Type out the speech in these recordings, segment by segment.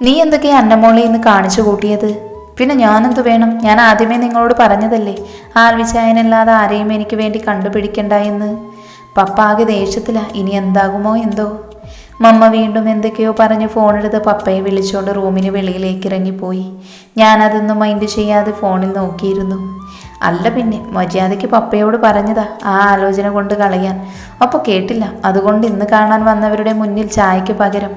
നീ എന്തൊക്കെയാ അന്നമോളെ ഇന്ന് കാണിച്ചു കൂട്ടിയത്? പിന്നെ ഞാനെന്ത് വേണം? ഞാൻ ആദ്യമേ നിങ്ങളോട് പറഞ്ഞതല്ലേ ആൽവിചായനല്ലാതെ ആരെയും എനിക്ക് വേണ്ടി കണ്ടുപിടിക്കണ്ട എന്ന്. പപ്പ ആകെ ദേഷ്യത്തില ഇനി എന്താകുമോ എന്തോ. മമ്മ വീണ്ടും എന്തൊക്കെയോ പറഞ്ഞ് ഫോണെടുത്ത് പപ്പയെ വിളിച്ചുകൊണ്ട് റൂമിന് വെളിയിലേക്ക് ഇറങ്ങിപ്പോയി ഞാനതൊന്നും മൈൻഡ് ചെയ്യാതെ ഫോണിൽ നോക്കിയിരുന്നു. അല്ല പിന്നെ മര്യാദയ്ക്ക് പപ്പയോട് പറഞ്ഞതാ ആ ആലോചന കൊണ്ട് കളയാൻ. അപ്പോൾ കേട്ടില്ല അതുകൊണ്ട് ഇന്ന് കാണാൻ വന്നവരുടെ മുന്നിൽ ചായയ്ക്ക് പകരം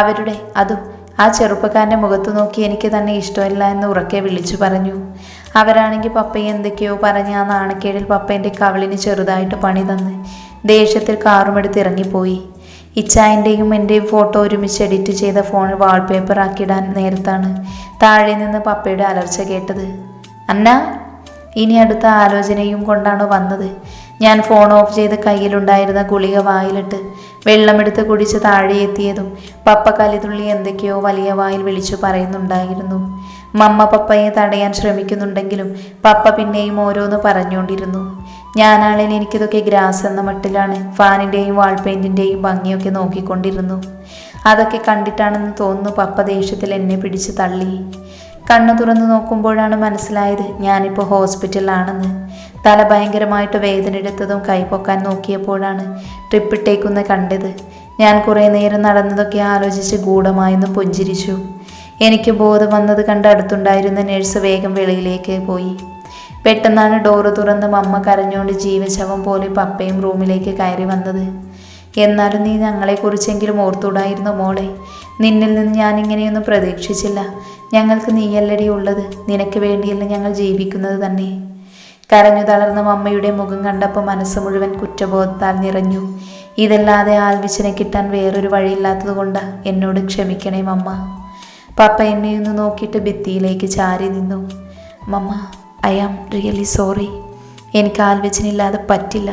അവരുടെ അതും ആ ചെറുപ്പക്കാരന്റെ മുഖത്ത് നോക്കി എനിക്ക് തന്നെ ഇഷ്ടമല്ല എന്ന് ഉറക്കെ വിളിച്ചു പറഞ്ഞു. അവരാണെങ്കിൽ പപ്പയെ എന്തൊക്കെയോ പറഞ്ഞ് ആ നാണക്കേടിൽ പപ്പേന്റെ കവളിന് ചെറുതായിട്ട് പണി തന്ന് ദേഷ്യത്തിൽ കാറുമെടുത്ത് ഇറങ്ങിപ്പോയി. ഇച്ചായന്റെയും എന്റെയും ഫോട്ടോ ഒരുമിച്ച് എഡിറ്റ് ചെയ്ത ഫോണിൽ വാൾപേപ്പർ ആക്കിയിടാൻ നേരത്താണ് താഴെ നിന്ന് പപ്പയുടെ അലർച്ച കേട്ടത്. അന്ന? ഇനി അടുത്ത ആലോചനയും കൊണ്ടാണോ വന്നത്? ഞാൻ ഫോൺ ഓഫ് ചെയ്ത് കയ്യിലുണ്ടായിരുന്ന ഗുളിക വായിലിട്ട് വെള്ളമെടുത്ത് കുടിച്ച് താഴെ എത്തിയതും പപ്പ കലിതുള്ളി എന്തൊക്കെയോ വലിയ വായിൽ വിളിച്ചു പറയുന്നുണ്ടായിരുന്നു. മമ്മ പപ്പയെ തടയാൻ ശ്രമിക്കുന്നുണ്ടെങ്കിലും പപ്പ പിന്നെയും ഓരോന്ന് പറഞ്ഞുകൊണ്ടിരുന്നു. ഞാനാളിൽ എനിക്കിതൊക്കെ ഗ്രാസ് എന്ന മട്ടിലാണ് ഫാനിന്റെയും വാൾ പെയിന്റിന്റെയും ഭംഗിയൊക്കെ നോക്കിക്കൊണ്ടിരുന്നു. അതൊക്കെ കണ്ടിട്ടാണെന്ന് തോന്നുന്നു പപ്പ ദേഷ്യത്തിൽ എന്നെ പിടിച്ച് തള്ളി. കണ്ണു തുറന്നു നോക്കുമ്പോഴാണ് മനസ്സിലായത് ഞാനിപ്പോൾ ഹോസ്പിറ്റലിലാണെന്ന്. തല ഭയങ്കരമായിട്ട് വേദന എടുത്തതും കൈപ്പൊക്കാൻ നോക്കിയപ്പോഴാണ് ട്രിപ്പിട്ടേക്കുന്ന് കണ്ടത്. ഞാൻ കുറേ നേരം നടന്നതൊക്കെ ആലോചിച്ച് ഗൂഢമായെന്ന് പുഞ്ചിരിച്ചു. എനിക്ക് ബോധം വന്നത് കണ്ട് അടുത്തുണ്ടായിരുന്ന നേഴ്സ് വേഗം വെളിയിലേക്ക് പോയി. പെട്ടെന്നാണ് ഡോറ് തുറന്ന് മമ്മ കരഞ്ഞുകൊണ്ട് ജീവശവം പോലെ പപ്പയും റൂമിലേക്ക് കയറി വന്നത്. എന്നാലും നീ ഞങ്ങളെക്കുറിച്ചെങ്കിലും ഓർത്തുടായിരുന്നു മോളെ. നിന്നിൽ നിന്ന് ഞാൻ ഇങ്ങനെയൊന്നും പ്രതീക്ഷിച്ചില്ല. ഞങ്ങൾക്ക് നീയല്ലടി ഉള്ളത്. നിനക്ക് വേണ്ടിയല്ല ഞങ്ങൾ ജീവിക്കുന്നത് തന്നെ. കരഞ്ഞു തളർന്ന മമ്മയുടെ മുഖം കണ്ടപ്പോൾ മനസ്സ് മുഴുവൻ കുറ്റബോധത്താൽ നിറഞ്ഞു. ഇതല്ലാതെ ആൽവിച്ചനെ കിട്ടാൻ വേറൊരു വഴിയില്ലാത്തതുകൊണ്ട് എന്നോട് ക്ഷമിക്കണേ മമ്മ. പപ്പ എന്നെ ഒന്ന് നോക്കിയിട്ട് ഭിത്തിയിലേക്ക് ചാരി നിന്നു. Mama I am really sorry. എനിക്ക് ആൽവിച്ചനില്ലാതെ പറ്റില്ല.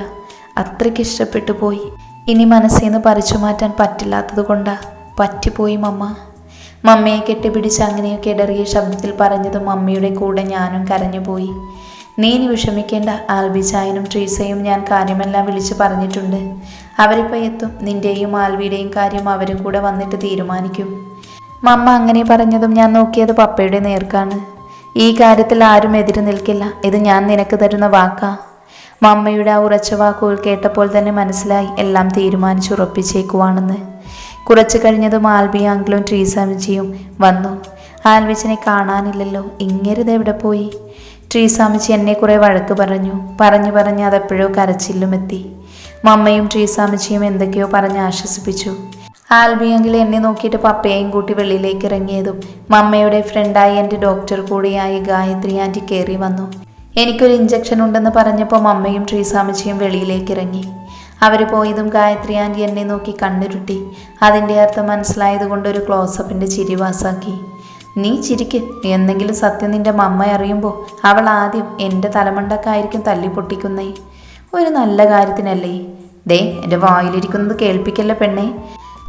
അത്രയ്ക്ക് ഇഷ്ടപ്പെട്ടു പോയി. ഇനി മനസ്സിൽ നിന്ന് പറിച്ചു മാറ്റാൻ പറ്റില്ലാത്തത് കൊണ്ടാ പറ്റിപ്പോയി മമ്മ. മമ്മയെ കെട്ടിപ്പിടിച്ച് അങ്ങനെയൊക്കെ ഇടറിയ ശബ്ദത്തിൽ പറഞ്ഞതും മമ്മിയുടെ കൂടെ ഞാനും കരഞ്ഞുപോയി. നീ ഇനി വിഷമിക്കേണ്ട ആൽബിചായനും ട്രീസയും ഞാൻ കാര്യമെല്ലാം വിളിച്ചു പറഞ്ഞിട്ടുണ്ട്. അവരിപ്പോൾ എത്തും. നിന്റെയും ആൽവിയുടെയും കാര്യം അവരും കൂടെ വന്നിട്ട് തീരുമാനിക്കും. മമ്മ അങ്ങനെ പറഞ്ഞതും ഞാൻ നോക്കിയത് പപ്പയുടെ നേർക്കാണ്. ഈ കാര്യത്തിൽ ആരും എതിര് നിൽക്കില്ല. ഇത് ഞാൻ നിനക്ക് തരുന്ന വാക്കാ. മമ്മയുടെ ആ ഉറച്ച വാക്കുകൾ കേട്ടപ്പോൾ തന്നെ മനസ്സിലായി. എല്ലാം തീരുമാനിച്ചുറപ്പിച്ചേക്കുവാണെന്ന്. കുറച്ചു കഴിഞ്ഞതും ആൽബി അങ്കിളും ട്രീസാമിച്ചിയും വന്നു. ആൽവിച്ചനെ കാണാനില്ലല്ലോ. ഇങ്ങരുത് എവിടെ പോയി? ട്രീസാമിച്ചി എന്നെ കുറേ വഴക്ക് പറഞ്ഞു. പറഞ്ഞു പറഞ്ഞ് അതെപ്പോഴോ കരച്ചില്ലും എത്തി. മമ്മയും ട്രീസാമിച്ചിയും എന്തൊക്കെയോ പറഞ്ഞ് ആശ്വസിപ്പിച്ചു. ആൽബിയെങ്കിൽ എന്നെ നോക്കിയിട്ട് പപ്പയെയും കൂട്ടി വെളിയിലേക്ക് ഇറങ്ങിയതും മമ്മയുടെ ഫ്രണ്ടായി എന്റെ ഡോക്ടർ കൂടിയായി ഗായത്രി ആന്റി കയറി വന്നു. എനിക്കൊരു ഇഞ്ചക്ഷൻ ഉണ്ടെന്ന് പറഞ്ഞപ്പോൾ മമ്മയും ട്രീസാമിച്ചിയും വെളിയിലേക്ക് ഇറങ്ങി. അവർ പോയതും ഗായത്രി ആന്റി എന്നെ നോക്കി കണ്ണുരുട്ടി. അതിന്റെ അർത്ഥം മനസ്സിലായതുകൊണ്ട് ഒരു ക്ലോസപ്പിന്റെ ചിരി വാസാക്കി നീ ചിരിക്ക്. എന്തെങ്കിലും സത്യം നിന്റെ മമ്മ അറിയുമ്പോൾ അവൾ ആദ്യം എന്റെ തലമണ്ടക്കായിരിക്കും തല്ലി പൊട്ടിക്കുന്നേ ഒരു നല്ല കാര്യത്തിനല്ലേ? ദേ എന്റെ വായിലിരിക്കുന്നത് കേൾപ്പിക്കല്ലേ പെണ്ണേ.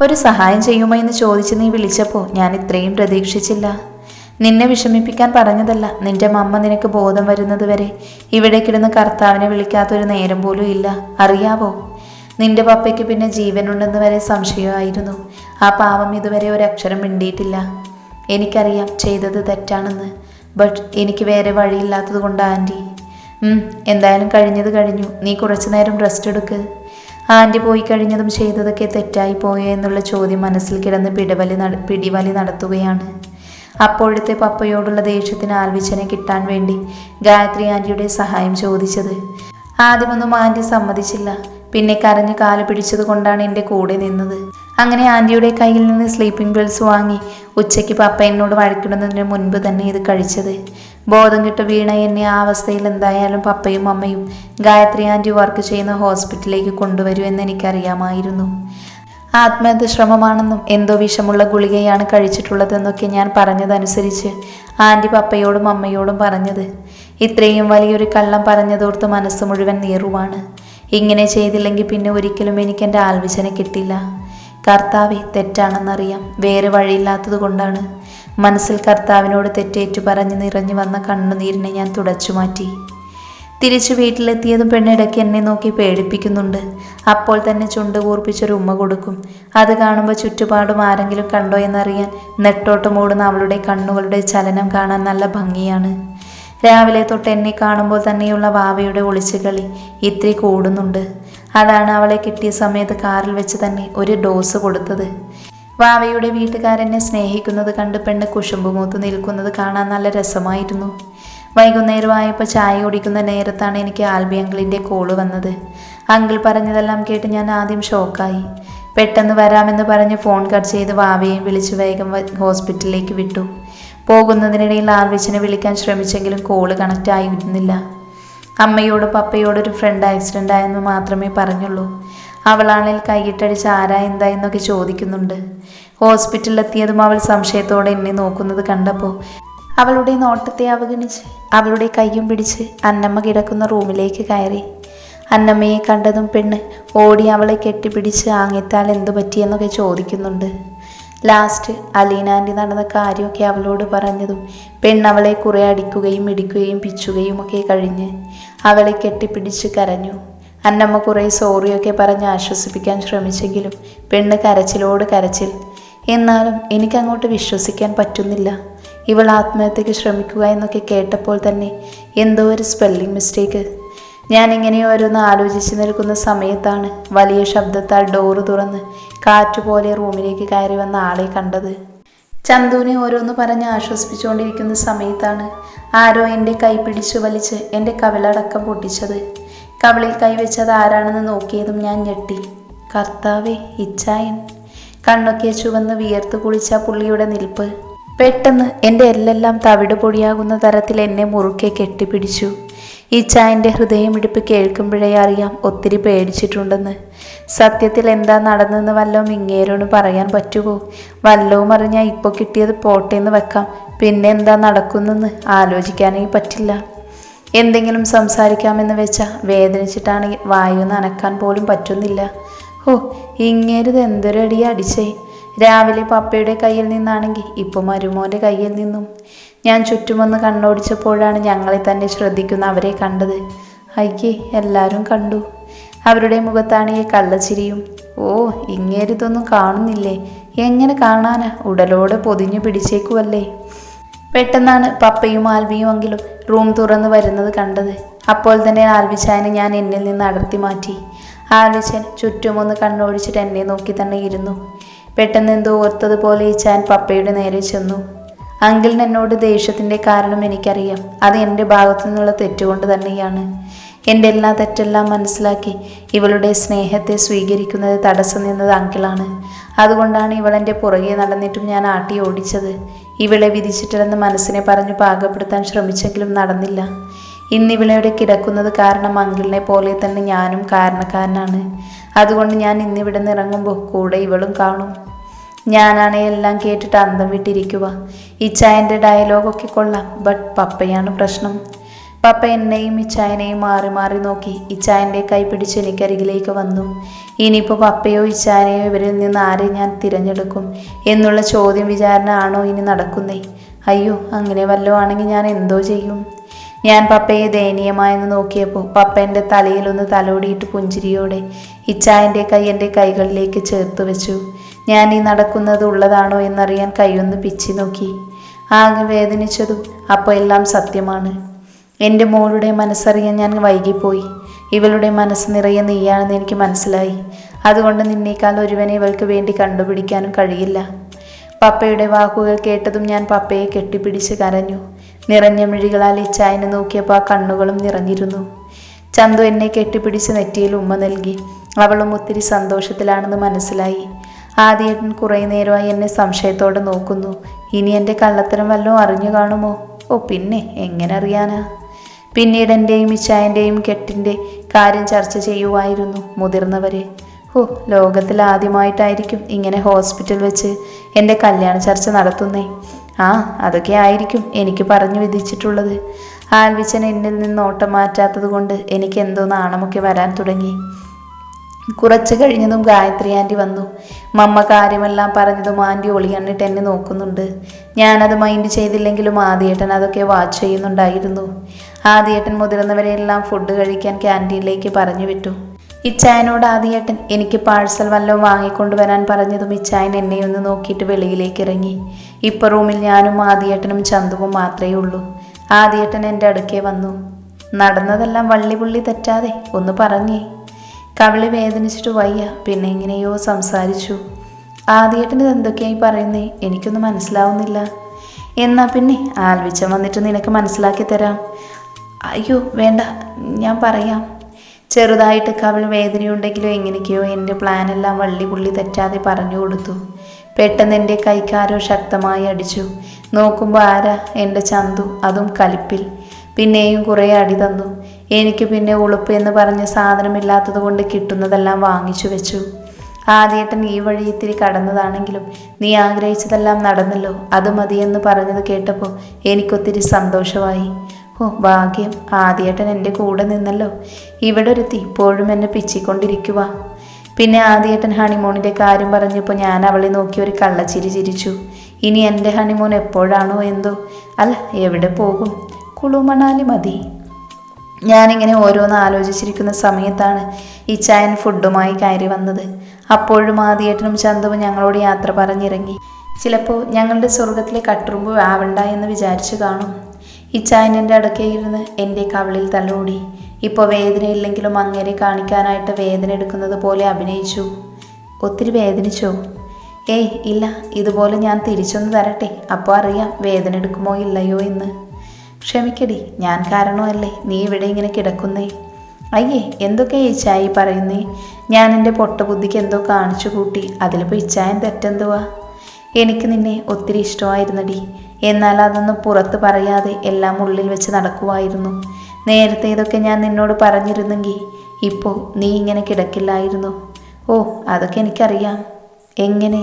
ഒരു സഹായം ചെയ്യുമോ എന്ന് ചോദിച്ച് നീ വിളിച്ചപ്പോൾ ഞാൻ ഇത്രയും പ്രതീക്ഷിച്ചില്ല. നിന്നെ വിഷമിപ്പിക്കാൻ പറഞ്ഞതല്ല. നിന്റെ മമ്മ നിനക്ക് ബോധം വരുന്നത് വരെ ഇവിടെ കിടന്ന് കർത്താവിനെ വിളിക്കാത്തൊരു നേരം പോലും ഇല്ല. അറിയാവോ? നിന്റെ പപ്പയ്ക്ക് പിന്നെ ജീവനുണ്ടെന്ന് വരെ സംശയമായിരുന്നു. ആ പാവം ഇതുവരെ ഒരക്ഷരം മിണ്ടിയിട്ടില്ല. എനിക്കറിയാം ചെയ്തത് തെറ്റാണെന്ന്. ബട്ട് എനിക്ക് വേറെ വഴിയില്ലാത്തത് കൊണ്ട് ആന്റി എന്തായാലും കഴിഞ്ഞത് കഴിഞ്ഞു. നീ കുറച്ചു നേരം റെസ്റ്റ് എടുക്ക്. ആന്റി പോയി കഴിഞ്ഞതും ചെയ്തതൊക്കെ തെറ്റായി പോയോ എന്നുള്ള ചോദ്യം മനസ്സിൽ കിടന്ന് പിടവലി നട പിടിവലി നടത്തുകയാണ്. അപ്പോഴത്തെ പപ്പയോടുള്ള ദേഷ്യത്തിന് ആൽവിച്ചനെ കിട്ടാൻ വേണ്ടി ഗായത്രി ആന്റിയുടെ സഹായം ചോദിച്ചത്. ആദ്യമൊന്നും ആന്റി സമ്മതിച്ചില്ല. പിന്നെ കരഞ്ഞ് കാൽ പിടിച്ചത് കൊണ്ടാണ് എന്റെ കൂടെ നിന്നത്. അങ്ങനെ ആന്റിയുടെ കയ്യിൽ നിന്ന് സ്ലീപ്പിംഗ് പിൽസ് വാങ്ങി ഉച്ചയ്ക്ക് പപ്പ എന്നോട് വഴക്കിടുന്നതിന് മുൻപ് തന്നെ ഇത് കഴിച്ചത്. ബോധം കിട്ട് വീണ എന്നെ ആ അവസ്ഥയിൽ എന്തായാലും പപ്പയും അമ്മയും ഗായത്രി ആന്റി വർക്ക് ചെയ്യുന്ന ഹോസ്പിറ്റലിലേക്ക് കൊണ്ടുവരുമെന്ന് എനിക്കറിയാമായിരുന്നു. ആത്മഹത്യ ശ്രമമാണെന്നും എന്തോ വിഷമുള്ള ഗുളികയാണ് കഴിച്ചിട്ടുള്ളതെന്നൊക്കെ ഞാൻ പറഞ്ഞതനുസരിച്ച് ആന്റി പപ്പയോടും അമ്മയോടും പറഞ്ഞത്. ഇത്രയും വലിയൊരു കള്ളം പറഞ്ഞതോർത്ത് മനസ്സ് മുഴുവൻ നീറുവാണ്. ഇങ്ങനെ ചെയ്തില്ലെങ്കിൽ പിന്നെ ഒരിക്കലും എനിക്ക് എന്റെ ആൽവിശനെ കിട്ടില്ല. കർത്താവെ തെറ്റാണെന്നറിയാം. വേറെ വഴിയില്ലാത്തത് കൊണ്ടാണ്. മനസ്സിൽ കർത്താവിനോട് തെറ്റേറ്റു പറഞ്ഞ് നിറഞ്ഞു വന്ന കണ്ണുനീരിനെ ഞാൻ തുടച്ചു മാറ്റി. തിരിച്ചു വീട്ടിലെത്തിയതും പെണ്ണിടയ്ക്ക് എന്നെ നോക്കി പേടിപ്പിക്കുന്നുണ്ട്. അപ്പോൾ തന്നെ ചുണ്ട് കൂർപ്പിച്ചൊരു ഉമ്മ കൊടുക്കും. അത് കാണുമ്പോൾ ചുറ്റുപാടും ആരെങ്കിലും കണ്ടോ എന്നറിയാൻ നെട്ടോട്ടം ഓടുന്ന അവളുടെ കണ്ണുകളുടെ ചലനം കാണാൻ നല്ല ഭംഗിയാണ്. രാവിലെ തൊട്ട് എന്നെ കാണുമ്പോൾ തന്നെയുള്ള വാവയുടെ ഒളിച്ചുകളി ഇത്തിരി കൂടുന്നുണ്ട്. അതാണ് അവളെ കിട്ടിയ സമയത്ത് കാറിൽ വെച്ച് തന്നെ ഒരു ഡോസ് കൊടുത്തത്. വാവയുടെ വീട്ടുകാരനെ സ്നേഹിക്കുന്നത് കണ്ട് പെണ്ണ് കുശുമ്പുമൂത്ത് നിൽക്കുന്നത് കാണാൻ നല്ല രസമായിരുന്നു. വൈകുന്നേരമായപ്പോൾ ചായ കുടിക്കുന്ന നേരത്താണ് എനിക്ക് ആൽബി അങ്കിളിന്റെ കോൾ വന്നത്. അങ്കിൾ പറഞ്ഞതെല്ലാം കേട്ട് ഞാൻ ആദ്യം ഷോക്കായി പെട്ടെന്ന് വരാമെന്ന് പറഞ്ഞ് ഫോൺ കട്ട് ചെയ്ത് വാവയെയും വിളിച്ച് വേഗം ഹോസ്പിറ്റലിലേക്ക് വിട്ടു. പോകുന്നതിനിടയിൽ ആർവിച്ചിനെ വിളിക്കാൻ ശ്രമിച്ചെങ്കിലും കോൾ കണക്റ്റ് ആയിരുന്നില്ല. അമ്മയോടും പപ്പയോടൊരു ഫ്രണ്ട് ആക്സിഡന്റ് ആയെന്ന് മാത്രമേ പറഞ്ഞുള്ളൂ. അവളാണിൽ കൈയിട്ടടിച്ച് ആരാ എന്താ എന്നൊക്കെ ചോദിക്കുന്നുണ്ട്. ഹോസ്പിറ്റലിലെത്തിയതും അവൾ സംശയത്തോടെ എന്നെ നോക്കുന്നത് കണ്ടപ്പോൾ അവളുടെ നോട്ടത്തെ അവഗണിച്ച് അവളുടെ കയ്യും പിടിച്ച് അന്നമ്മ കിടക്കുന്ന റൂമിലേക്ക് കയറി. അന്നമ്മയെ കണ്ടതും പെണ്ണ് ഓടി അവളെ കെട്ടിപ്പിടിച്ച് ആങ്ങിത്താൽ എന്തു പറ്റിയെന്നൊക്കെ ചോദിക്കുന്നുണ്ട്. ലാസ്റ്റ് അലീന ആന്റി നടന്ന കാര്യമൊക്കെ അവളോട് പറഞ്ഞതും പെണ്ണവളെ കുറെ അടിക്കുകയും ഇടിക്കുകയും പിച്ചുകയും ഒക്കെ കഴിഞ്ഞ് അവളെ കെട്ടിപ്പിടിച്ച് കരഞ്ഞു. അന്നമ്മ കുറേ സോറിയൊക്കെ പറഞ്ഞ് ആശ്വസിപ്പിക്കാൻ ശ്രമിച്ചെങ്കിലും പെണ്ണ് കരച്ചിലോട് കരച്ചിൽ. എന്നാലും എനിക്കങ്ങോട്ട് വിശ്വസിക്കാൻ പറ്റുന്നില്ല. ഇവൾ ആത്മഹത്യക്ക് ശ്രമിക്കുക എന്നൊക്കെ കേട്ടപ്പോൾ തന്നെ എന്തോ ഒരു സ്പെല്ലിംഗ് മിസ്റ്റേക്ക് ഞാൻ ഇങ്ങനെ ഓരോന്ന് ആലോചിച്ച് നിൽക്കുന്ന സമയത്താണ് വലിയ ശബ്ദത്താൽ ഡോറ് തുറന്ന് കാറ്റുപോലെ റൂമിലേക്ക് കയറി വന്ന ആളെ കണ്ടത്. ചന്തുവിനെ ഓരോന്ന് പറഞ്ഞ് ആശ്വസിപ്പിച്ചുകൊണ്ടിരിക്കുന്ന സമയത്താണ് ആരോ എന്റെ കൈ പിടിച്ചു വലിച്ച് എന്റെ കവിളടക്കം പൊട്ടിച്ചത്. കവിളിൽ കൈവച്ചത് ആരാണെന്ന് നോക്കിയതും ഞാൻ ഞെട്ടി. കർത്താവേ ഇച്ചായൻ. കണ്ണൊക്കെ ചുവന്ന് വിയർത്ത് കുളിച്ച പുള്ളിയുടെ നിൽപ്പ്. പെട്ടെന്ന് എന്റെ എല്ലെല്ലാം തവിട് പൊടിയാകുന്ന തരത്തിൽ എന്നെ മുറുക്കെ കെട്ടിപ്പിടിച്ചു. ഈ ചായന്റെ ഹൃദയമിടിപ്പ് കേൾക്കുമ്പോഴേ അറിയാം ഒത്തിരി പേടിച്ചിട്ടുണ്ടെന്ന്. സത്യത്തിൽ എന്താ നടന്നെന്ന് വല്ലവും ഇങ്ങേരോട് പറയാൻ പറ്റുമോ വല്ലവും അറിഞ്ഞാൽ ഇപ്പോൾ കിട്ടിയത് പോട്ടേന്ന് വെക്കാം. പിന്നെ എന്താ നടക്കുന്നെന്ന് ആലോചിക്കാനേ പറ്റില്ല. എന്തെങ്കിലും സംസാരിക്കാമെന്ന് വെച്ചാൽ വേദനിച്ചിട്ടാണെങ്കിൽ വായു നനക്കാൻ പോലും പറ്റുന്നില്ല. ഓ ഇങ്ങേരിത് എന്തൊരടി അടിച്ചേ. രാവിലെ പപ്പയുടെ കയ്യിൽ നിന്നാണെങ്കിൽ ഇപ്പോൾ മരുമോന്റെ കയ്യിൽ നിന്നും. ഞാൻ ചുറ്റുമൊന്ന് കണ്ണോടിച്ചപ്പോഴാണ് ഞങ്ങളെ തന്നെ ശ്രദ്ധിക്കുന്ന അവരെ കണ്ടത്. അയ്യേ എല്ലാവരും കണ്ടു. അവരുടെ മുഖത്താണ് ഈ കള്ളച്ചിരിയും. ഓ ഇങ്ങേരിതൊന്നും കാണുന്നില്ലേ? എങ്ങനെ കാണാനാ? ഉടലോടെ പൊതിഞ്ഞു പിടിച്ചേക്കുവല്ലേ? പെട്ടെന്നാണ് പപ്പയും ആൽവിയും എങ്കിലും റൂം തുറന്ന് വരുന്നത് കണ്ടത്. അപ്പോൾ തന്നെ ആൽവിച്ചായനെ ഞാൻ എന്നിൽ നിന്ന് അടർത്തി മാറ്റി. ആൽവിച്ചൻ ചുറ്റുമൊന്ന് കണ്ണോടിച്ചിട്ട് എന്നെ നോക്കി തന്നെ ഇരുന്നു. പെട്ടെന്ന് എന്തോ ഓർത്തതുപോലെ ഈ ചാൻ പപ്പയുടെ നേരെ ചെന്നു. അങ്കിളിന് എന്നോട് ദേഷ്യത്തിന്റെ കാരണം എനിക്കറിയാം. അത് എന്റെ ഭാഗത്തു നിന്നുള്ള തെറ്റുകൊണ്ട് തന്നെയാണ്. എന്റെ എല്ലാ തെറ്റെല്ലാം മനസ്സിലാക്കി ഇവളുടെ സ്നേഹത്തെ സ്വീകരിക്കുന്നത് തടസ്സം നിന്നത് അങ്കിളാണ്. അതുകൊണ്ടാണ് ഇവൾ എന്റെ പുറകെ നടന്നിട്ടും ഞാൻ ആട്ടി ഓടിച്ചത്. ഇവളെ വിധിച്ചിട്ടില്ലെന്ന് മനസ്സിനെ പറഞ്ഞു പാകപ്പെടുത്താൻ ശ്രമിച്ചെങ്കിലും നടന്നില്ല. ഇന്നിവിളയുടെ കിടക്കുന്നത് കാരണം അങ്കിളിനെ പോലെ തന്നെ ഞാനും കാരണക്കാരനാണ്. അതുകൊണ്ട് ഞാൻ ഇന്നിവിടെ നിന്ന് ഇറങ്ങുമ്പോൾ കൂടെ ഇവളും കാണും. ഞാനാണ് എല്ലാം കേട്ടിട്ട് അന്തം വിട്ടിരിക്കുക. ഇച്ചായന്റെ ഡയലോഗൊക്കെ കൊള്ളാം ബട്ട് പപ്പയാണ് പ്രശ്നം. പപ്പ എന്നെയും ഇച്ചായനെയും മാറി മാറി നോക്കി ഇച്ചായന്റെ കൈ പിടിച്ച് എനിക്കരികിലേക്ക് വന്നു. ഇനിയിപ്പോൾ പപ്പയോ ഇച്ചായനെയോ ഇവരിൽ നിന്ന് ആരെ ഞാൻ തിരഞ്ഞെടുക്കും എന്നുള്ള ചോദ്യം വിചാരണ ആണോ ഇനി നടക്കുന്നേ? അയ്യോ അങ്ങനെ വല്ലോ ആണെങ്കിൽ ഞാൻ എന്തോ ചെയ്യും. ഞാൻ പപ്പയെ ദയനീയമായെന്ന് നോക്കിയപ്പോൾ പപ്പ എന്റെ തലയിലൊന്ന് തലോടിയിട്ട് പുഞ്ചിരിയോടെ ഇച്ചായന്റെ കൈ എന്റെ കൈകളിലേക്ക് ചേർത്ത് വെച്ചു. ഞാൻ ഈ നടക്കുന്നത് ഉള്ളതാണോ എന്നറിയാൻ കൈയൊന്ന് പിച്ചി നോക്കി. ആകെ വേദനിച്ചതും അപ്പോൾ എല്ലാം സത്യമാണ്. എന്റെ മോളുടെ മനസ്സറിയാൻ ഞാൻ വൈകിപ്പോയി. ഇവളുടെ മനസ്സ് നിറയെ നീയാണെന്ന് എനിക്ക് മനസ്സിലായി. അതുകൊണ്ട് നിന്നേക്കാൾ ഒരുവനെ ഇവൾക്ക് വേണ്ടി കണ്ടുപിടിക്കാനും കഴിയില്ല. പപ്പയുടെ വാക്കുകൾ കേട്ടതും ഞാൻ പപ്പയെ കെട്ടിപ്പിടിച്ച് കരഞ്ഞു. നിറഞ്ഞ മിഴികളാൽ ഇച്ചായനെ നോക്കിയപ്പോൾ ആ കണ്ണുകളും നിറഞ്ഞിരുന്നു. ചന്തു എന്നെ കെട്ടിപ്പിടിച്ച് നെറ്റിയിൽ ഉമ്മ നൽകി. അവളും ഒത്തിരി സന്തോഷത്തിലാണെന്ന് മനസ്സിലായി. ആദ്യേട്ടൻ കുറേ നേരമായി എന്നെ സംശയത്തോടെ നോക്കുന്നു. ഇനി എന്റെ കള്ളത്തരം വല്ലതും അറിഞ്ഞു കാണുമോ? ഓ പിന്നെ എങ്ങനെ അറിയാനാ? പിന്നീട് എന്റെയും ഇച്ചായന്റെയും കെട്ടിന്റെ കാര്യം ചർച്ച ചെയ്യുമായിരുന്നു മുതിർന്നവരെ. ഓ ലോകത്തിൽ ആദ്യമായിട്ടായിരിക്കും ഇങ്ങനെ ഹോസ്പിറ്റൽ വെച്ച് എന്റെ കല്യാണ ചർച്ച നടത്തുന്നേ. ആ അതൊക്കെ ആയിരിക്കും എനിക്ക് പറഞ്ഞു വിധിച്ചിട്ടുള്ളത്. ആൽവിച്ചൻ എന്നിൽ നിന്ന് ഓട്ടം മാറ്റാത്തത് കൊണ്ട് എനിക്ക് എന്തോ നാണമൊക്കെ വരാൻ തുടങ്ങി. കുറച്ച് കഴിഞ്ഞതും ഗായത്രി ആന്റി വന്നു. മമ്മ കാര്യമെല്ലാം പറഞ്ഞതും ആന്റി ഒളിയണ്ണിട്ട് എന്നെ നോക്കുന്നുണ്ട്. ഞാനത് മൈൻഡ് ചെയ്തില്ലെങ്കിലും ആദ്യേട്ടൻ അതൊക്കെ വാച്ച് ചെയ്യുന്നുണ്ടായിരുന്നു. ആദ്യേട്ടൻ മുതിർന്നവരെല്ലാം ഫുഡ് കഴിക്കാൻ ക്യാന്റീനിലേക്ക് പറഞ്ഞു വിട്ടു. ഇച്ചായനോട് ആദ്യേട്ടൻ എനിക്ക് പാഴ്സൽ വല്ലതും വാങ്ങിക്കൊണ്ടുവരാൻ പറഞ്ഞതും ഇച്ചായൻ എന്നെ ഒന്ന് നോക്കിയിട്ട് വെളിയിലേക്ക് ഇറങ്ങി. ഇപ്പോൾ റൂമിൽ ഞാനും ആദ്യേട്ടനും ചന്തുവും മാത്രമേ ഉള്ളൂ. ആദ്യേട്ടൻ എന്റെ അടുക്കേ വന്നു. നടന്നതെല്ലാം വള്ളി പുള്ളി തെറ്റാതെ ഒന്ന് പറഞ്ഞേ. കവിളി വേദനിച്ചിട്ട് വയ്യ. പിന്നെ എങ്ങനെയോ സംസാരിച്ചു. ആദ്യേട്ടന് എന്തൊക്കെയായി പറയുന്നേ? എനിക്കൊന്നും മനസ്സിലാവുന്നില്ല. എന്നാ പിന്നെ ആൽവിച്ചം വന്നിട്ട് നിനക്ക് മനസ്സിലാക്കി തരാം. അയ്യോ വേണ്ട. ഞാൻ പറയാം. ചെറുതായിട്ട് കവിൾ വേദനയുണ്ടെങ്കിലും എങ്ങനെയൊക്കെയോ എന്റെ പ്ലാനെല്ലാം വള്ളി പുള്ളി തെറ്റാതെ പറഞ്ഞു കൊടുത്തു. പെട്ടെന്ന് എന്റെ കൈക്കാരോ ശക്തമായി അടിച്ചു. നോക്കുമ്പോൾ ആരാ? എന്റെ ചന്തു. അതും കലിപ്പിൽ. പിന്നെയും കുറേ അടി തന്നു. എനിക്ക് പിന്നെ ഉളുപ്പ് എന്ന് പറഞ്ഞ് സാധനമില്ലാത്തത് കൊണ്ട് കിട്ടുന്നതെല്ലാം വാങ്ങിച്ചു വെച്ചു. ആദ്യേട്ടൻ ഈ വഴി ഇത്തിരി കടന്നതാണെങ്കിലും നീ ആഗ്രഹിച്ചതെല്ലാം നടന്നല്ലോ. അത് മതിയെന്ന് പറഞ്ഞത് കേട്ടപ്പോൾ എനിക്കൊത്തിരി സന്തോഷമായി. ഓ ഭാഗ്യം. ആദ്യേട്ടൻ എന്റെ കൂടെ നിന്നല്ലോ. ഇവിടെ ഒരുത്തി ഇപ്പോഴും എന്നെ പിച്ചിക്കൊണ്ടിരിക്കുക പിന്നെ ആദ്യേട്ടൻ ഹണിമൂണിന്റെ കാര്യം പറഞ്ഞപ്പോൾ ഞാൻ അവളെ നോക്കി ഒരു കള്ളച്ചിരി ചിരിച്ചു. ഇനി എന്റെ ഹണിമൂൺ എപ്പോഴാണോ എന്തോ? അല്ല എവിടെ പോകും? കുളുമണാലി മതി. ഞാനിങ്ങനെ ഓരോന്ന് ആലോചിച്ചിരിക്കുന്ന സമയത്താണ് ഈ ചായൻ ഫുഡുമായി കയറി വന്നത്. അപ്പോഴും ആദ്യേട്ടനും ചന്തുവും ഞങ്ങളോട് യാത്ര പറഞ്ഞിറങ്ങി. ചിലപ്പോൾ ഞങ്ങളുടെ സ്വർഗത്തിലെ കട്ടുറുമ്പ് ആവണ്ട എന്ന് വിചാരിച്ചു കാണും. ഈ ചായനന്റെ അടുക്കയിരുന്ന് അടുക്കേ എന്റെ കവിളിൽ തലോടി. ഇപ്പോൾ വേദനയില്ലെങ്കിലും അങ്ങേരെ കാണിക്കാനായിട്ട് വേദന എടുക്കുന്നത് പോലെ അഭിനയിച്ചു. ഒത്തിരി വേദനിച്ചോ? ഏയ് ഇല്ല. ഇതുപോലെ ഞാൻ തിരിച്ചൊന്ന് തരട്ടെ. അപ്പോൾ അറിയാം വേദന എടുക്കുമോ ഇല്ലയോ എന്ന്. ക്ഷമിക്കടി ഞാൻ കാരണമല്ലേ? നീ ഇവിടെ ഇങ്ങനെ കിടക്കുന്നേ. അയ്യേ എന്തൊക്കെ ഈ ചായ പറയുന്നേ? ഞാൻ എന്റെ പൊട്ടബുദ്ധിക്ക് എന്തോ കാണിച്ചു കൂട്ടി. അതിലിപ്പോൾ ഇച്ചായൻ തെറ്റെന്തുവാ? എനിക്ക് നിന്നെ ഒത്തിരി ഇഷ്ടമായിരുന്നടി. എന്നാൽ അതൊന്നും പുറത്ത് പറയാതെ എല്ലാം ഉള്ളിൽ വെച്ച് നടക്കുമായിരുന്നു നേരത്തെ ഇതൊക്കെ ഞാൻ നിന്നോട് പറഞ്ഞിരുന്നെങ്കിൽ ഇപ്പോൾ നീ ഇങ്ങനെ കിടക്കില്ലായിരുന്നു. ഓ അതൊക്കെ എനിക്കറിയാം. എങ്ങനെ?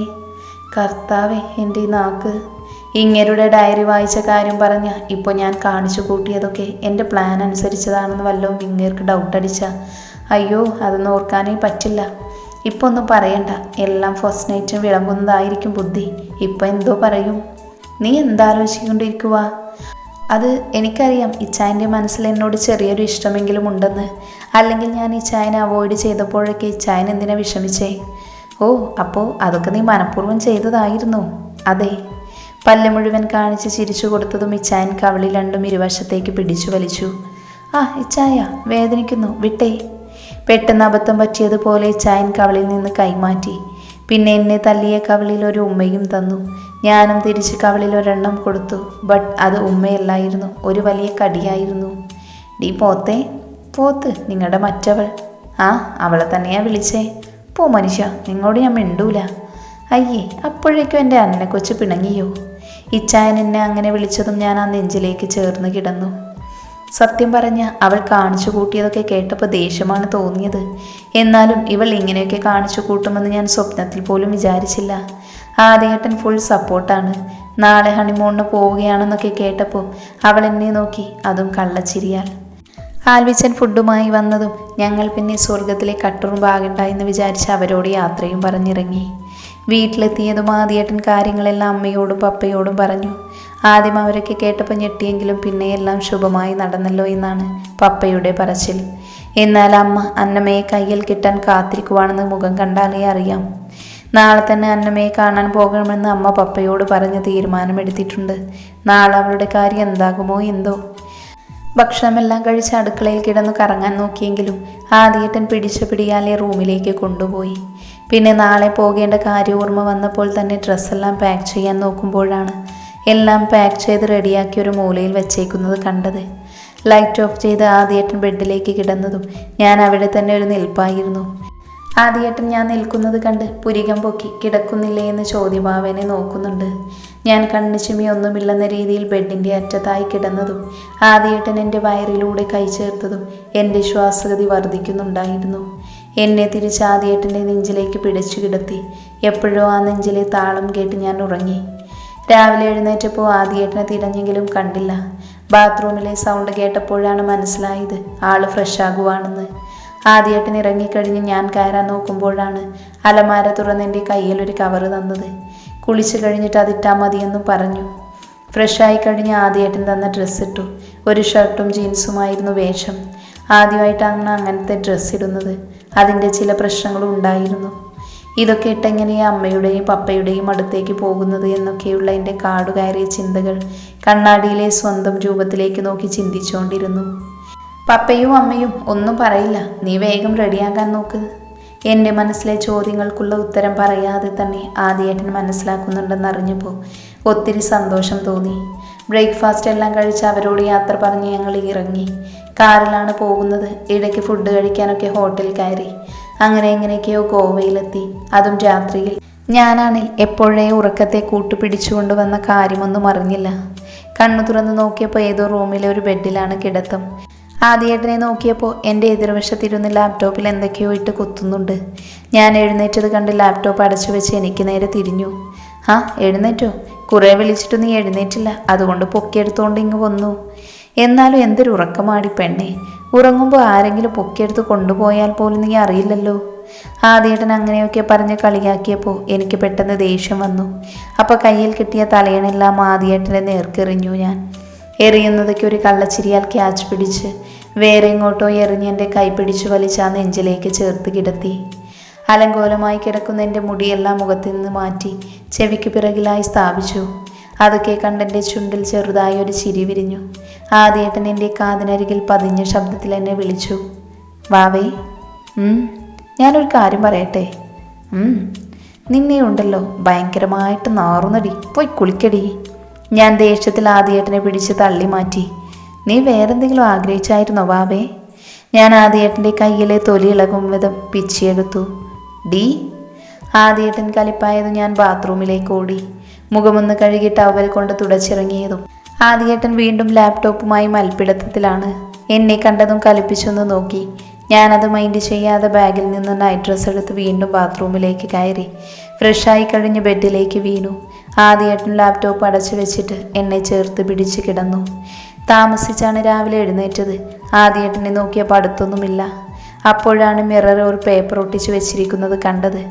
കർത്താവേ എന്റെ ഈ നാക്ക്. ഇങ്ങരുടെ ഡയറി വായിച്ച കാര്യം പറഞ്ഞ ഇപ്പോൾ ഞാൻ കാണിച്ചു കൂട്ടിയതൊക്കെ എന്റെ പ്ലാൻ അനുസരിച്ചതാണെന്ന് വല്ലതും ഇങ്ങേർക്ക് ഡൗട്ട് അടിച്ച. അയ്യോ അതൊന്നും ഓർക്കാനേ പറ്റില്ല. ഇപ്പോൾ ഒന്നും പറയണ്ട. എല്ലാം ഫസ്റ്റ് നൈറ്റും വിളമ്പുന്നതായിരിക്കും ബുദ്ധി. ഇപ്പോൾ എന്തോ പറയും. നീ എന്താലോചിച്ചുകൊണ്ടിരിക്കുക അത് എനിക്കറിയാം. ഇച്ചായന്റെ മനസ്സിൽ എന്നോട് ചെറിയൊരു ഇഷ്ടമെങ്കിലും ഉണ്ടെന്ന്. അല്ലെങ്കിൽ ഞാൻ ഇച്ചായനെ അവോയ്ഡ് ചെയ്തപ്പോഴൊക്കെ ഇച്ചായൻ എന്തിനാ വിഷമിച്ചേ? ഓ അപ്പോൾ അതൊക്കെ നീ മനഃപൂർവം ചെയ്തതായിരുന്നു. അതെ പല്ല് മുഴുവൻ കാണിച്ച് ചിരിച്ചു കൊടുത്തതും ഇച്ചായൻ കവളി രണ്ടും ഇരുവശത്തേക്ക് പിടിച്ചു വലിച്ചു. ആ ഇച്ചായ വേദനിക്കുന്നു. വിട്ടേ. പെട്ടെന്ന് അബദ്ധം പറ്റിയതുപോലെ ഇച്ചായൻ കവളിൽ നിന്ന് കൈമാറ്റി. പിന്നെ എന്നെ തല്ലിയ കവളിയിൽ ഒരു ഉമ്മയും തന്നു. ഞാനും തിരിച്ച് കവളിൽ ഒരെണ്ണം കൊടുത്തു. ബട്ട് അത് ഉമ്മയല്ലായിരുന്നു. ഒരു വലിയ കടിയായിരുന്നു. ഡീ പോത്തേ പോത്ത് നിങ്ങളുടെ മറ്റവൾ. ആ അവളെ തന്നെയാ വിളിച്ചേ. പോ മനുഷ്യ നിങ്ങളോട് ഞാൻ മിണ്ടൂല. അയ്യേ അപ്പോഴേക്കും എന്റെ അന്നനെ കൊച്ചു പിണങ്ങിയോ? ഇച്ചായൻ എന്നെ അങ്ങനെ വിളിച്ചതും ഞാൻ ആ നെഞ്ചിലേക്ക് ചേർന്ന് കിടന്നു. സത്യം പറഞ്ഞ അവൾ കാണിച്ചു കൂട്ടിയതൊക്കെ കേട്ടപ്പോൾ ദേഷ്യമാണ് തോന്നിയത്. എന്നാലും ഇവൾ ഇങ്ങനെയൊക്കെ കാണിച്ചു കൂട്ടുമെന്ന് ഞാൻ സ്വപ്നത്തിൽ പോലും വിചാരിച്ചില്ല. ആദ്യേട്ടൻ ഫുൾ സപ്പോർട്ടാണ് നാളെ ഹണിമൂണിന് പോവുകയാണെന്നൊക്കെ കേട്ടപ്പോൾ അവൾ എന്നെ നോക്കി അതും കള്ളച്ചിരിയാൽ. ആൽവിച്ചൻ ഫുഡുമായി വന്നതും ഞങ്ങൾ പിന്നെ സ്വർഗത്തിലെ കട്ടുറുമ്പാകണ്ട എന്ന് വിചാരിച്ച് അവരോട് യാത്രയും പറഞ്ഞിറങ്ങി. വീട്ടിലെത്തിയതും ആദ്യേട്ടൻ കാര്യങ്ങളെല്ലാം അമ്മയോടും പപ്പയോടും പറഞ്ഞു. ആദ്യം അവരൊക്കെ കേട്ടപ്പോൾ ഞെട്ടിയെങ്കിലും പിന്നെ എല്ലാം ശുഭമായി നടന്നല്ലോ എന്നാണ് പപ്പയുടെ പറച്ചിൽ. എന്നാൽ അമ്മ അന്നമ്മയെ കയ്യിൽ കിട്ടാൻ കാത്തിരിക്കുവാണെന്ന് മുഖം കണ്ടാലേ അറിയാം. നാളെ തന്നെ അന്നമ്മയെ കാണാൻ പോകണമെന്ന് അമ്മ പപ്പയോട് പറഞ്ഞ് തീരുമാനമെടുത്തിട്ടുണ്ട്. നാളെ അവളുടെ കാര്യം എന്താകുമോ എന്തോ. ഭക്ഷണമെല്ലാം കഴിച്ച് അടുക്കളയിൽ കിടന്നു കറങ്ങാൻ നോക്കിയെങ്കിലും ആദ്യേട്ടൻ പിടിച്ച പിടിയാലെ റൂമിലേക്ക് കൊണ്ടുപോയി. പിന്നെ നാളെ പോകേണ്ട കാര്യം ഓർമ്മ വന്നപ്പോൾ തന്നെ ഡ്രസ്സെല്ലാം പാക്ക് ചെയ്യാൻ നോക്കുമ്പോഴാണ് എല്ലാം പാക്ക് ചെയ്ത് റെഡിയാക്കി ഒരു മൂലയിൽ വെച്ചേക്കുന്നത് കണ്ടത്. ലൈറ്റ് ഓഫ് ചെയ്ത് ആദ്യേട്ടൻ ബെഡിലേക്ക് കിടന്നതും ഞാൻ അവിടെ തന്നെ ഒരു നിൽപ്പായിരുന്നു. ആദ്യേട്ടൻ ഞാൻ നിൽക്കുന്നത് കണ്ട് പുരികം പൊക്കി കിടക്കുന്നില്ലേ എന്ന് ചോദ്യഭാവനെ നോക്കുന്നുണ്ട്. ഞാൻ കണ്ണു ചുമി ഒന്നുമില്ലെന്ന രീതിയിൽ ബെഡിന്റെ അറ്റത്തായി കിടന്നതും ആദ്യേട്ടൻ എന്റെ വയറിലൂടെ കൈ ചേർത്തതും എന്റെ ശ്വാസഗതി വർദ്ധിക്കുന്നുണ്ടായിരുന്നു. എന്നെ തിരിച്ച് ആദ്യേട്ടന്റെ നെഞ്ചിലേക്ക് പിടിച്ചു കിടത്തി. എപ്പോഴോ ആ നെഞ്ചിലെ താളം കേട്ട് ഞാൻ ഉറങ്ങി. രാവിലെ എഴുന്നേറ്റപ്പോൾ ആദ്യേട്ടനെ തിരഞ്ഞെങ്കിലും കണ്ടില്ല. ബാത്റൂമിലെ സൗണ്ട് കേട്ടപ്പോഴാണ് മനസ്സിലായത് ആൾ ഫ്രഷ് ആകുവാണെന്ന് ആദ്യേട്ടൻ ഇറങ്ങിക്കഴിഞ്ഞ് ഞാൻ കയറാൻ നോക്കുമ്പോഴാണ് അലമാര തുറന്ന് എന്റെ കയ്യിൽ ഒരു കവറ് തന്നത്. കുളിച്ചു കഴിഞ്ഞിട്ട് അതിട്ടാൽ മതിയെന്നും പറഞ്ഞു. ഫ്രഷായി കഴിഞ്ഞ് ആദ്യേട്ടൻ തന്ന ഡ്രസ്സ് ഇട്ടു. ഒരു ഷർട്ടും ജീൻസുമായിരുന്നു വേഷം. ആദ്യമായിട്ടാണ് അങ്ങനത്തെ ഡ്രസ്സ് ഇടുന്നത്. അതിന്റെ ചില പ്രശ്നങ്ങളും ഉണ്ടായിരുന്നു ഇതൊക്കെ ഇട്ടെങ്ങനെയാ അമ്മയുടെയും പപ്പയുടെയും അടുത്തേക്ക് പോകുന്നത് എന്നൊക്കെയുള്ള എന്റെ കാടുകയറിയ ചിന്തകൾ കണ്ണാടിയിലെ സ്വന്തം രൂപത്തിലേക്ക് നോക്കി ചിന്തിച്ചുകൊണ്ടിരുന്നു പപ്പയും അമ്മയും ഒന്നും പറയില്ല. നീ വേഗം റെഡിയാകാൻ നോക്ക്. എന്റെ മനസ്സിലെ ചോദ്യങ്ങൾക്കുള്ള ഉത്തരം പറയാതെ തന്നെ ആദ്യേട്ടൻ മനസ്സിലാക്കുന്നുണ്ടെന്നറിഞ്ഞപ്പോൾ ഒത്തിരി സന്തോഷം തോന്നി. ബ്രേക്ക്ഫാസ്റ്റ് എല്ലാം കഴിച്ച് അവരോട് യാത്ര പറഞ്ഞ് ഞങ്ങൾ ഇറങ്ങി. കാറിലാണ് പോകുന്നത്. ഇടയ്ക്ക് ഫുഡ് കഴിക്കാനൊക്കെ ഹോട്ടൽ കയറി. അങ്ങനെ എങ്ങനെയൊക്കെയോ ഗോവയിലെത്തി. അതും രാത്രിയിൽ. ഞാനാണിൽ എപ്പോഴേ ഉറക്കത്തെ കൂട്ടുപിടിച്ചുകൊണ്ട് വന്ന കാര്യമൊന്നും അറിഞ്ഞില്ല. കണ്ണു തുറന്ന് നോക്കിയപ്പോൾ ഏതോ റൂമിലെ ഒരു ബെഡിലാണ് കിടത്തം. ആദ്യേട്ടനെ നോക്കിയപ്പോൾ എന്റെ എതിർവശത്തിരുന്ന് ലാപ്ടോപ്പിൽ എന്തൊക്കെയോ ഇട്ട് കുത്തുന്നുണ്ട്. ഞാൻ എഴുന്നേറ്റത് കണ്ട് ലാപ്ടോപ്പ് അടച്ചു വെച്ച് എനിക്ക് നേരെ തിരിഞ്ഞു. ആ എഴുന്നേറ്റോ? കുറേ വിളിച്ചിട്ട് നീ എഴുന്നേറ്റില്ല. അതുകൊണ്ട് പൊക്കിയെടുത്തോണ്ട് ഇങ്ങ് വന്നു. എന്നാലും എന്തൊരു ഉറക്കമാടി പെണ്ണെ. ഉറങ്ങുമ്പോൾ ആരെങ്കിലും പൊക്കിയെടുത്ത് കൊണ്ടുപോയാൽ പോലും നീ അറിയില്ലല്ലോ. ആദ്യേട്ടൻ അങ്ങനെയൊക്കെ പറഞ്ഞ് കളിയാക്കിയപ്പോൾ എനിക്ക് പെട്ടെന്ന് ദേഷ്യം വന്നു. അപ്പോൾ കയ്യിൽ കിട്ടിയ തലയണെല്ലാം ആദ്യേട്ടനെ നേർക്കെറിഞ്ഞു ഞാൻ. എറിയുന്നതൊക്കെ ഒരു കള്ളച്ചിരിയാൽ ക്യാച്ച് പിടിച്ച് വേറെ എങ്ങോട്ടോ എറിഞ്ഞ് എന്റെ കൈ പിടിച്ചു വലിച്ച് ആ നെഞ്ചിലേക്ക് ചേർത്ത് കിടത്തി. അലങ്കോലമായി കിടക്കുന്ന എന്റെ മുടിയെല്ലാം മുഖത്തു നിന്ന് മാറ്റി ചെവിക്ക് പിറകിലായി സ്ഥാപിച്ചു. അതൊക്കെ കണ്ടെന്റെ ചുണ്ടിൽ ചെറുതായി ഒരു ചിരി വിരിഞ്ഞു. ആദ്യേട്ടൻ എന്റെ കാതിനരികിൽ പതിഞ്ഞ ശബ്ദത്തിൽ എന്നെ വിളിച്ചു. വാവേ ഞാനൊരു കാര്യം പറയട്ടെ? നിന്നെ ഉണ്ടല്ലോ ഭയങ്കരമായിട്ട് നാറുന്നടി. പോയി കുളിക്കടി. ഞാൻ ദേഷ്യത്തിൽ ആദ്യേട്ടനെ പിടിച്ച് തള്ളി മാറ്റി. നീ വേറെന്തെങ്കിലും ആഗ്രഹിച്ചായിരുന്നോ വാവേ? ഞാൻ ആദ്യേട്ടന്റെ കയ്യിലെ തൊലി ഇളകും വിധം പിച്ചിയെടുത്തു. ഡി ആദ്യേട്ടൻ കലിപ്പായത് ഞാൻ ബാത്റൂമിലേക്ക് ഓടി. മുഖമൊന്ന് കഴുകി ടവൽ കൊണ്ട് തുടച്ചിറങ്ങിയതും ആദ്യേട്ടൻ വീണ്ടും ലാപ്ടോപ്പുമായി മൽപ്പിടുത്തത്തിലാണ്. എന്നെ കണ്ടതും കലിപ്പിച്ചൊന്ന് നോക്കി. ഞാനത് മൈൻഡ് ചെയ്യാതെ ബാഗിൽ നിന്ന് നൈറ്റ് ഡ്രസ്സ് എടുത്ത് വീണ്ടും ബാത്റൂമിലേക്ക് കയറി. ഫ്രഷായി കഴിഞ്ഞ് ബെഡിലേക്ക് വീണു. ആദ്യേട്ടൻ ലാപ്ടോപ്പ് അടച്ചു വെച്ചിട്ട് എന്നെ ചേർത്ത് പിടിച്ച് കിടന്നു. താമസിച്ചാണ് രാവിലെ എഴുന്നേറ്റത്. ആദ്യേട്ടനെ നോക്കിയപ്പോൾ അടുത്തൊന്നുമില്ല. അപ്പോഴാണ് മിറർ ഒരു പേപ്പർ ഒട്ടിച്ചു വെച്ചിരിക്കുന്നത് കണ്ടത്.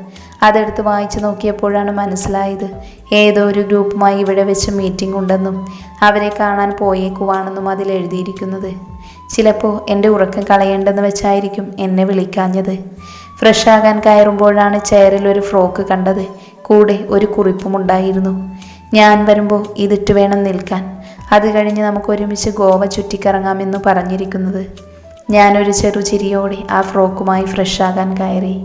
അതെടുത്ത് വായിച്ചു നോക്കിയപ്പോഴാണ് മനസ്സിലായത്. ഏതോ ഒരു ഗ്രൂപ്പുമായി ഇവിടെ വെച്ച് മീറ്റിംഗ് ഉണ്ടെന്നും അവരെ കാണാൻ പോയേക്കുവാണെന്നും അതിൽ എഴുതിയിരിക്കുന്നത്. ചിലപ്പോൾ എന്റെ ഉറക്കം കളയേണ്ടെന്ന് വെച്ചായിരിക്കും എന്നെ വിളിക്കാഞ്ഞത്. ഫ്രഷ് ആകാൻ കയറുമ്പോഴാണ് ചെയറിൽ ഒരു ഫ്രോക്ക് കണ്ടത്. കൂടെ ഒരു കുറിപ്പും ഉണ്ടായിരുന്നു. ഞാൻ വരുമ്പോൾ ഇതിട്ട് വേണം നിൽക്കാൻ. അത് കഴിഞ്ഞ് നമുക്ക് ഒരുമിച്ച് ഗോവ ചുറ്റിക്കറങ്ങാമെന്ന് പറഞ്ഞിരിക്കുന്നത്. ഞാനൊരു ചെറുചിരിയോടെ ആ ഫ്രോക്കുമായി ഫ്രഷ് ആകാൻ കയറി.